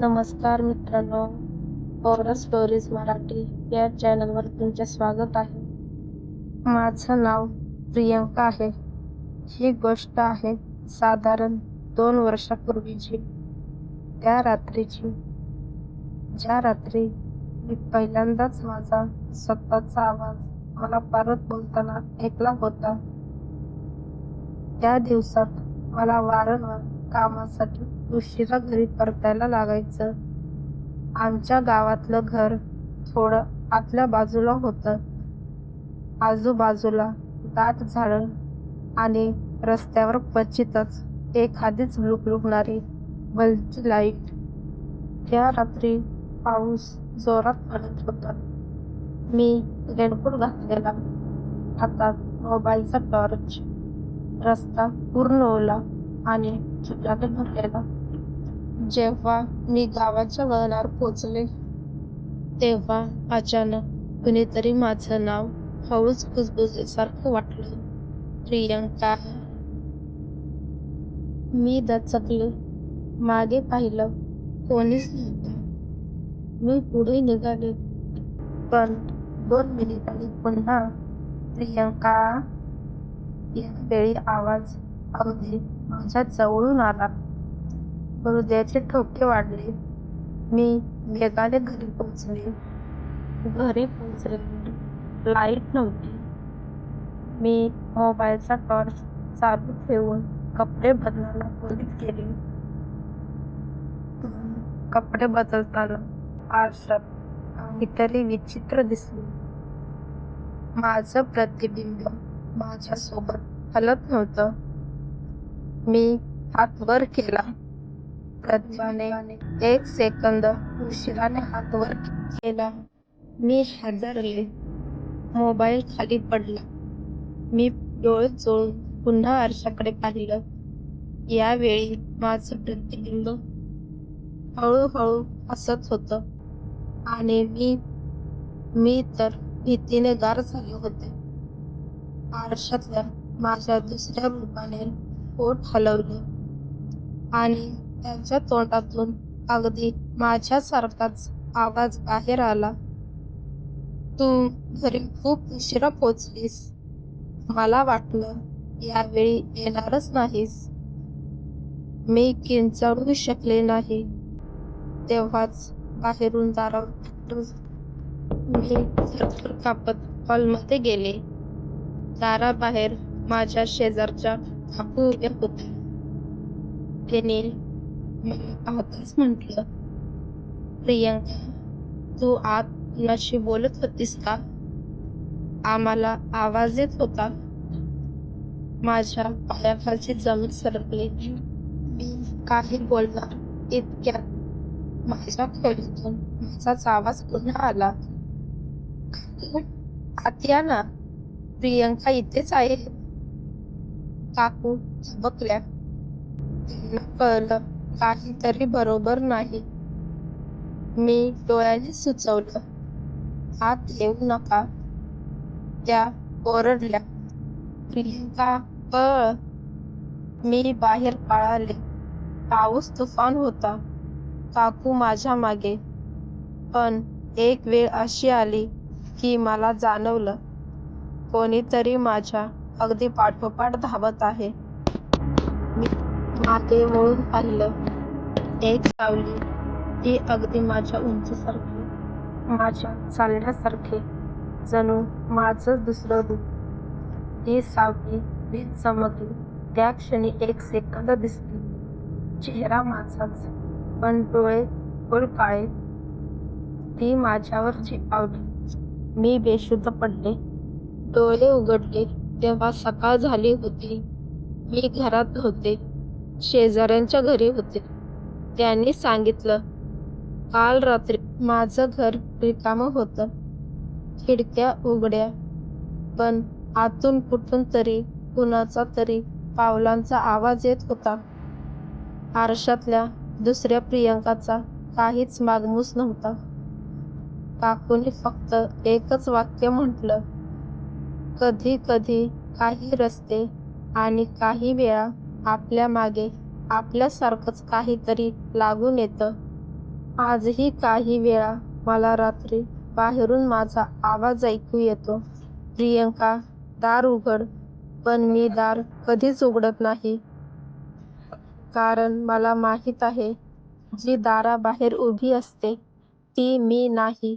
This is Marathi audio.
नमस्कार मित्रांनो हॉरर स्टोरीज मराठी या चॅनलवर तुमचे स्वागत आहे. माझं नाव प्रियंका आहे. ही गोष्ट आहे साधारण दोन वर्षापूर्वीची. त्या रात्रीची ज्या रात्री मी पहिल्यांदाच माझा स्वतःचा आवाज मला परत बोलताना ऐकला होता त्या दिवसात मला वारंवार कामासाठी उशिरा घरी परतायला लागायचं. आमच्या गावातलं घर थोडं आतल्या बाजूला होतं. आजूबाजूला दाट झाडं आणि रस्त्यावर क्वचितच एखादीच लुकलुकणारी बल्बची लाइट. त्या रात्री पाऊस जोरात पडत होता. मी रेनकोट घातलेला. हातात मोबाईलचा टॉर्च. रस्ता पूर्ण ओला आणि धुक्याने भरलेला. जेव्हा मी गावाच्या वळणावर पोचले तेव्हा अचानक कुणीतरी माझं नाव हळूच कुजबुजीसारखं वाटलं. प्रियंका. मी दचकले. मागे पाहिलं कोणीच नव्हतं. मी पुढे निघाले. पण दोन मिनिटांनी पुन्हा प्रियंका. यावेळी आवाज अगदी माझ्या जवळून आला. हृदयाचे ठोके वाढले. मी वेगाने घरी पोहोचले. घरी पोहोचले. लाइट नव्हती. मी मोबाईलचा टॉर्च चालू ठेवून कपडे बदलायला खोलीत गेले. कपडे बदलताना आरशात काहीतरी विचित्र दिसले. माझं प्रतिबिंब माझ्यासोबत हलत नव्हतं. मी हात वर केला. प्रतिभाने एक सेकंद उशिराने हात वर केला. मी हादरले. मोबाईल खाली पडला. मी डोळे चोळून पुन्हा आरशाकडे पाहिलं. यावेळी माझं प्रतिबिंब हळूहळू हसत होत. आणि मी मी तर भीतीने गार झाले होते. आरशातल्या माझ्या दुसऱ्या रूपाने पोट हलवलं. आणि त्यांच्या तोंडातून अगदी माझ्यासारखाच आवाज बाहेर आला. तू घरी खूप उशिरा पोचलीस. मला वाटलं यावेळी येणारच नाहीस. मी किंचाळू शकले नाही. तेव्हाच बाहेरून दारावर मी थरथर कापत हॉलमध्ये गेले. दाराबाहेर माझ्या शेजारच्या काकू उभ्या होत्या. त्याने आताच म्हंटल. म्हटलं प्रियंका तू आत कुणाशी बोलत होतीस का? आम्हाला आवाज येत होता. माझ्या पायाखालची जमीन सरकली. मी काही बोलणार इतक्यात माझ्या खोलीतून माझाच आवाज पुन्हा आला. आत या ना. प्रियंका इथेच आहे. काकू बकल्या कळलं. काहीतरी बरोबर नाही. मी डोळ्याने सुचवलं. आत येऊ नका. त्या ओरडल्या. प्रियंका पळ. मी बाहेर पळाले. पाऊस तुफान होता. काकू माझ्या मागे. पण एक वेळ अशी आली की मला जाणवलं. कोणीतरी माझ्या अगदी पाठोपाठ धावत आहे. मागे वळून पाहिलं. एक सावली ती अगदी माझ्या उंचीसारखी माझ्या चालण्यासारखे जणू माझं दुसरं रूप. ती सावली वीज चमकली. त्या क्षणी एक सेकंद दिसली. चेहरा माझाच पण डोळे खोल काळे ती माझ्यावर झेपावली. मी बेशुद्ध पडले. डोळे उघडले. तेव्हा सकाळ झाली होती. मी घरात होते. शेजाऱ्यांच्या घरी होते. त्यांनी सांगितलं काल रात्री माझं घर रिकामं होतं. खिडक्या उघड्या. पण आतून कुठून तरी कुणाचा तरी पावलांचा आवाज येत होता. आरशातल्या दुसऱ्या प्रियंकाचा काहीच मागमूस नव्हता. काकूने फक्त एकच वाक्य म्हटलं कधी कधी काही रस्ते आणि काही वेळा आपल्या मागे आपल्यासारखंच काहीतरी लागून येतं आजही काही वेळा मला रात्री बाहेरून माझा आवाज ऐकू येतो, "प्रियंका, दार उघड. " पण मी दार कधीच उघडत नाही. कारण मला माहीत आहे, जी दाराबाहेर उभी असते ती मी नाही.